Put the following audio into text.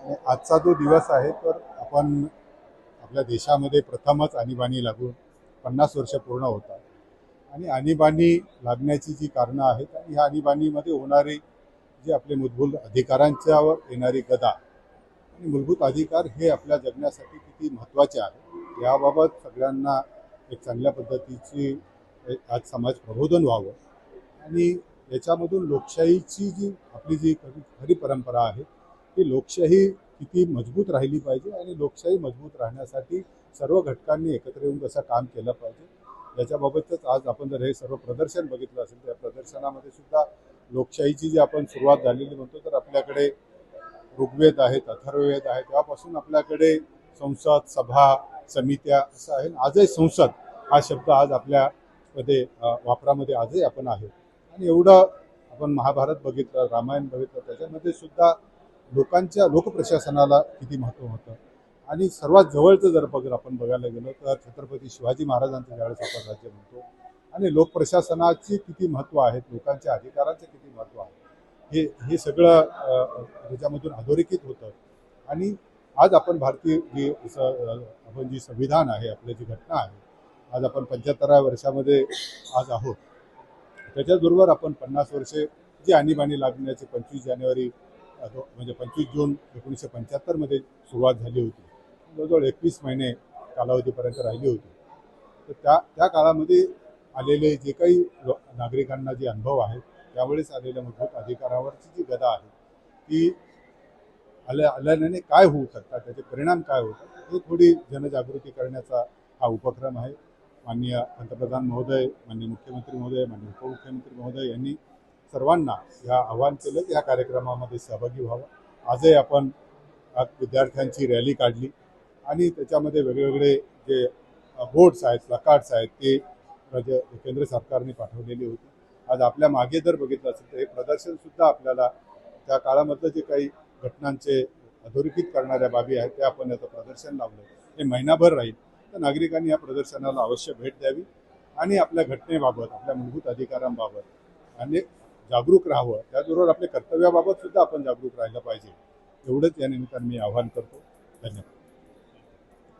आजचा जो दिवस आहे तर आपण आपल्या देशामध्ये प्रथमच आणीबाणी लागून पन्नास वर्ष पूर्ण होतात. आणि आणीबाणी लागण्याची जी कारणं आहेत आणि ह्या आणीबाणीमध्ये होणारे जे आपले मूलभूत अधिकारांच्यावर येणारी गदा आणि मूलभूत अधिकार हे आपल्या जगण्यासाठी किती महत्त्वाचे आहे याबाबत सगळ्यांना एक चांगल्या पद्धतीची एक आज समाज प्रबोधन व्हावं. आणि याच्यामधून लोकशाहीची जी आपली जी खरी खरी परंपरा आहे ती लोकशाही किती मजबूत राहिली पाहिजे आणि लोकशाही मजबूत राहण्यासाठी सर्व घटकांनी एकत्र येऊन कसं काम केलं पाहिजे. याच्याबाबतच आज आपण जर हे सर्व प्रदर्शन बघितलं असेल त्या प्रदर्शनामध्ये सुद्धा लोकशाहीची जी आपण सुरुवात झालेली म्हणतो तर आपल्याकडे ऋग्वेद आहेत अथर्ववेद आहे तेव्हापासून आपल्याकडे संसद सभा समित्या असं आहे. आजही संसद हा शब्द आज आपल्यामध्ये वापरामध्ये आजही आपण आहे. आणि एवढं आपण महाभारत बघितलं रामायण बघितलं त्याच्यामध्ये सुद्धा लोकांच्या लोकप्रशासनाला किती महत्त्व होतं? आणि सर्वात जवळचं जर बघ आपण बघायला गेलो तर छत्रपती शिवाजी महाराजांचं ज्यावेळेस आपण राज्य म्हणतो आणि लोकप्रशासनाची किती महत्त्व आहेत लोकांच्या अधिकारांचे किती महत्त्व आहे हे हे सगळं त्याच्यामधून अधोरेखित होतं. आणि आज आपण भारतीय जी स- आपण जी संविधान आहे आपली जी घटना आहे आज आपण पंच्याहत्तराव्या वर्षामध्ये आज आहोत. त्याच्याचबरोबर आपण पन्नास वर्षे जी आणीबाणी लागण्याची पंचवीस जानेवारी म्हणजे पंचवीस जून एकोणीसशे पंच्याहत्तरमध्ये सुरुवात झाली होती. जवळजवळ एकवीस महिने कालावधीपर्यंत राहिली होती. तर त्या त्या काळामध्ये आलेले जे काही नागरिकांना जे अनुभव आहेत त्यावेळेस आलेल्या मूलभूत अधिकारावरची जी गदा आहे ती आल्या आल्याने काय होऊ शकतात त्याचे परिणाम काय होतात हे थोडी जनजागृती करण्याचा हा उपक्रम आहे. माननीय पंतप्रधान महोदय माननीय मुख्यमंत्री महोदय माननीय उपमुख्यमंत्री महोदय यांनी सर्वांना या आवाहन केलं की या कार्यक्रमामध्ये सहभागी व्हावं. आजही आपण आज विद्यार्थ्यांची रॅली काढली आणि त्याच्यामध्ये वेगवेगळे जे बोर्ड्स आहेत प्लकार्ड्स आहेत ते राज्य केंद्र सरकारने पाठवलेली होती. आज आपल्या मागे जर बघितलं असेल तर हे प्रदर्शनसुद्धा आपल्याला त्या काळामधलं जे काही घटनांचे अधोरेखित करणाऱ्या बाबी आहेत त्या आपण याचं प्रदर्शन लावलं. हे महिनाभर राहील. तर नागरिकांनी या प्रदर्शनाला अवश्य भेट द्यावी आणि आपल्या घटनेबाबत आपल्या मूलभूत अधिकारांबाबत आणि जागरूक राहावं. त्याचबरोबर आपल्या कर्तव्याबाबत सुद्धा आपण जागरूक राहिलं पाहिजे. एवढंच या निमित्तानं मी आवाहन करतो. धन्यवाद.